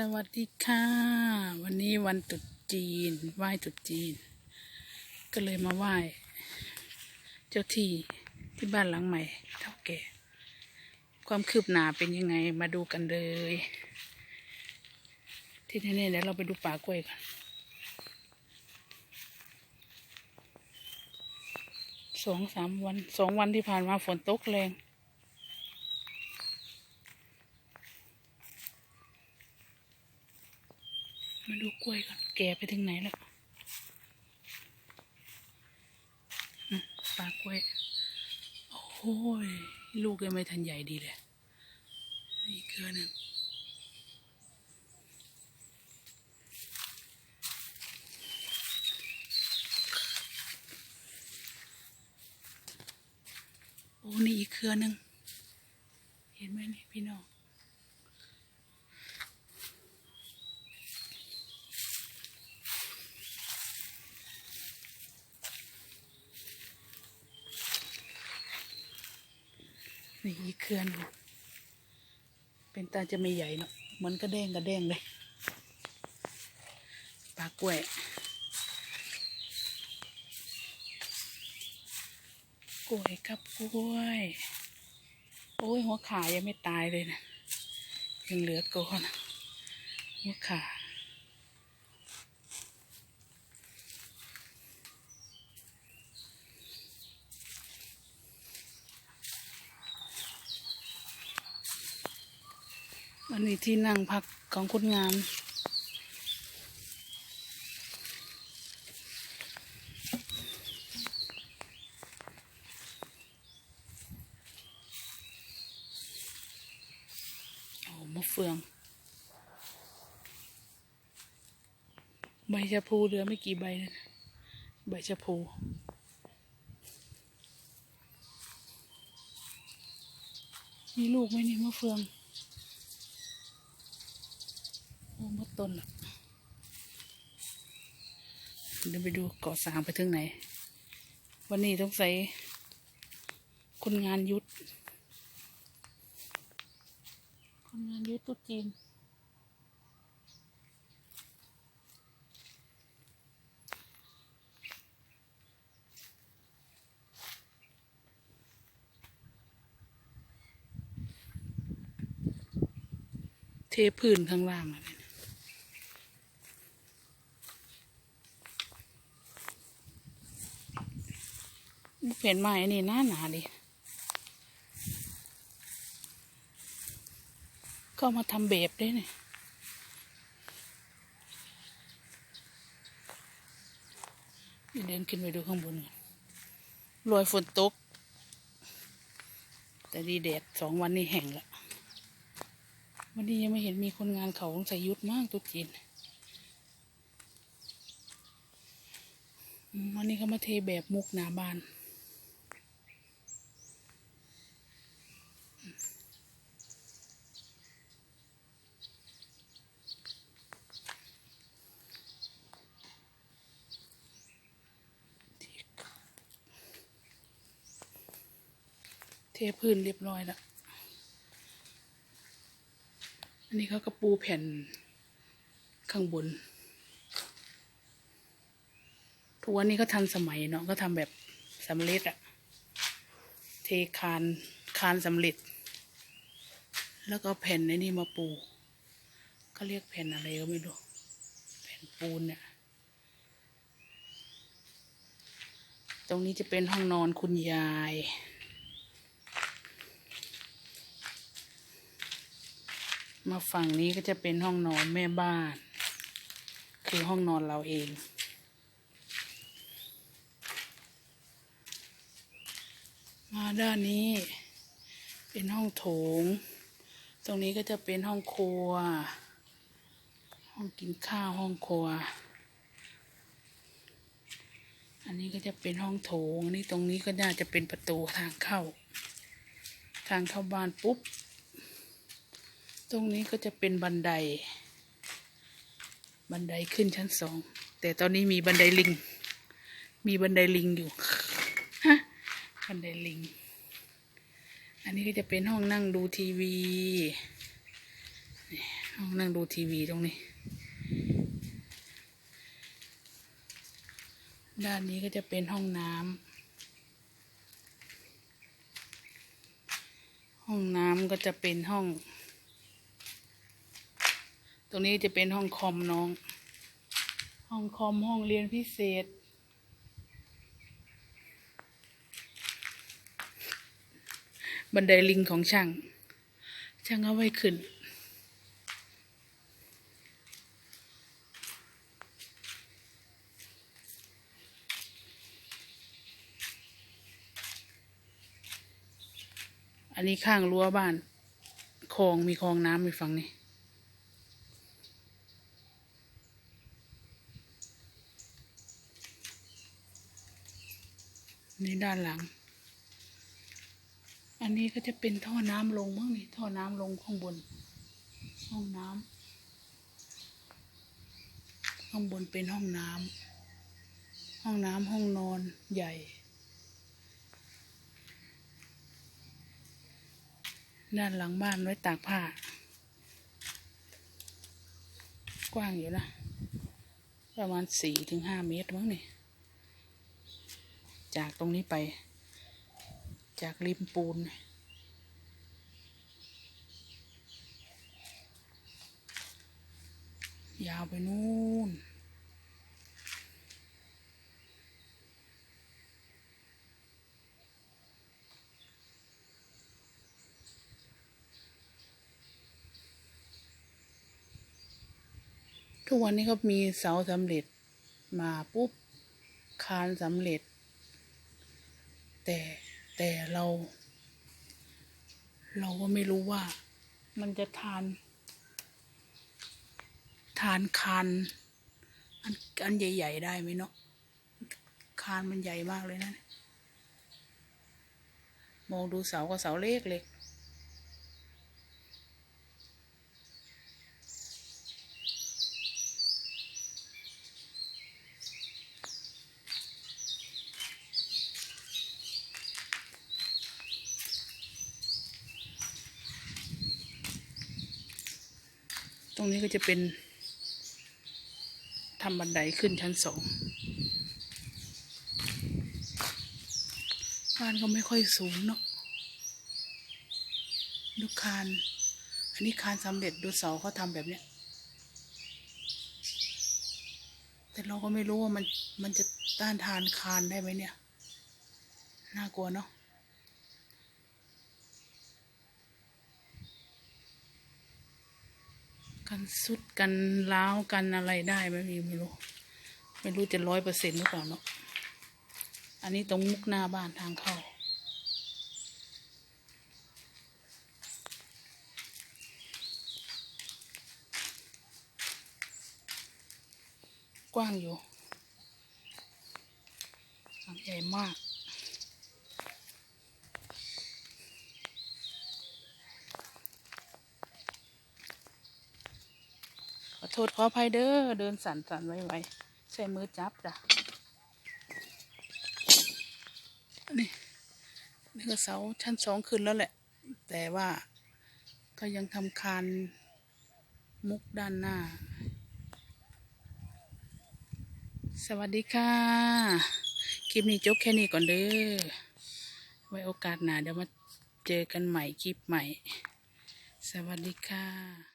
สวัสดีค่ะ วันนี้วันตรุษจีน ไหว้ตรุษจีน ก็เลยมาไหว้เจ้าที่ที่บ้านหลังใหม่เท่าแก่ ความคืบหน้าเป็นยังไงมาดูกันเลย ที่แน่ๆเดี๋ยวเราไปดูป่ากล้วยกันสองสามวันสองวันที่ผ่านมาฝนตกแรง มาดูกล้วยก่อน แก่ไปถึงไหนแล้วอืมปลากล้วย โอ้ย ลูกยังไม่ทันใหญ่ดีเลย นี่เกลือหนึ่งโอ้นี่อีกเครือหนึ่งเห็นไหมนี่พี่น้อง นี่อีเครือนเป็นตาจะไม่ใหญ่เนาะเหมือนกระเด้งกระเด้งเลยปลากล้วยกล้วยครับกล้วย โอ้ยหัวขายังไม่ตายเลยนะยังเหลือก่อนหัวขา อันนี้ที่นั่งพักของคนงานโอ้มะเฟือง ใบชะพูเหลือไม่กี่ใบเลยนะใบชะพูมีลูกไหมนี่มะเฟือง โอ้ มดต้นละเดี๋ยวไปดูเกาะสางไปถึงไหน วันนี้ต้องใส่คนงานยุทธคนงานยุทธตุ๊จีนเทพื้นข้างล่างอะไร เปลี่ยนไม้อันนี้หน้าหนาดิก็มาทำแบบได้เนี่ยเดินขึ้นไปดูข้างบนก่อนรอยฝนตก แต่ดีแดดสองวันนี้แห้งล้ววันนี้ยังไม่เห็นมีคนงานเขาใส่ยุทธมากตุ๊จีนอันนี้เขามาเทแบบมุกหนาบาน เทพื้นเรียบร้อยแล้ว อันนี้เขาก็ปูแผ่นข้างบน ทุกวันนี้ก็ทันสมัยเนาะก็ทำแบบสำเร็จอะเทคานคานสำเร็จ แล้วก็แผ่นในนี่มาปูก็เรียกแผ่นอะไรก็ไม่รู้ แผ่นปูนเนี่ยตรงนี้จะเป็นห้องนอนคุณยาย มาฝั่งนี้ก็จะเป็นห้องนอนแม่บ้าน คือห้องนอนเราเอง มาด้านนี้ เป็นห้องโถง ตรงนี้ก็จะเป็นห้องครัว ห้องกินข้าวห้องครัว อันนี้ก็จะเป็นห้องโถงอันนี่ตรงนี้ก็น่าจะเป็นประตูทางเข้า ทางเข้าบ้านปุ๊บ ตรงนี้ก็จะเป็นบันได บันไดขึ้นชั้นสอง แต่ตอนนี้มีบันไดลิง มีบันไดลิงอยู่ฮะบันไดลิง อันนี้ก็จะเป็นห้องนั่งดูทีวี ห้องนั่งดูทีวีตรงนี้ ด้านนี้ก็จะเป็นห้องน้ำ ห้องน้ำก็จะเป็นห้อง ตรงนี้จะเป็นห้องคอมน้อง ห้องคอมห้องเรียนพิเศษ บันไดลิงของช่าง ช่างเอาไว้ขึ้น อันนี้ข้างรั้วบ้านคลองมีคลองน้ำมีฝั่งนี้ นี่ด้านหลัง อันนี้ก็จะเป็นท่อน้ำลงมั้งนี่ท่อน้ำลงข้างบน ห้องน้ำข้างบนเป็นห้องน้ำห้องน้ำห้องนอนใหญ่ด้านหลังบ้านไว้ตากผ้า กว้างอยู่นะ ประมาณสี่ถึงห้าเมตรมั้งนี่ จากตรงนี้ไป จากริมปูน ยาวไปนู่นทุกวันนี้ก็มีเสาสำเร็จมาปุ๊บ คานสำเร็จ แต่แต่เรา เราก็ไม่รู้ว่า มันจะทาน ทานคานอันอันใหญ่ ๆ ได้ไหมเนาะคานมันใหญ่มากเลยนะ มองดูเสาก็เสาเล็กเล็ก รงนี้ก็จะเป็นทำบันไดขึ้นชั้นสองบ้านก็ไม่ค่อยสูงเนาะดูคาน อันนี้คานสำเร็จดูเสาเขาทำแบบเนี้ย แต่เราก็ไม่รู้ว่ามันมันจะต้านทานคานได้ไหมเนี่ย น่ากลัวเนาะ กันสุดกันล้าวกันอะไรได้ไหมมีไม่รู้ ไม่รู้จะร้อยเปอร์เซ็นต์หรือเปล่าเนาะอันนี้ตรงมุกหน้าบ้านทางเข้ากว้างอยู่หลังใหญ่มาก อโทษขออภัยเด้อเดินสั่นสั่นไวไวๆใช้มือจับจ้ะนี่นี่ก็เสาชั้นสองขึ้นแล้วแหละ แต่ว่าก็ยังทำคานมุกด้านหน้า สวัสดีค่ะ คลิปนี้จบแค่นี้ก่อนเด้อไว้โอกาสหนาเดี๋ยวมาเจอกันใหม่คลิปใหม่ สวัสดีค่ะ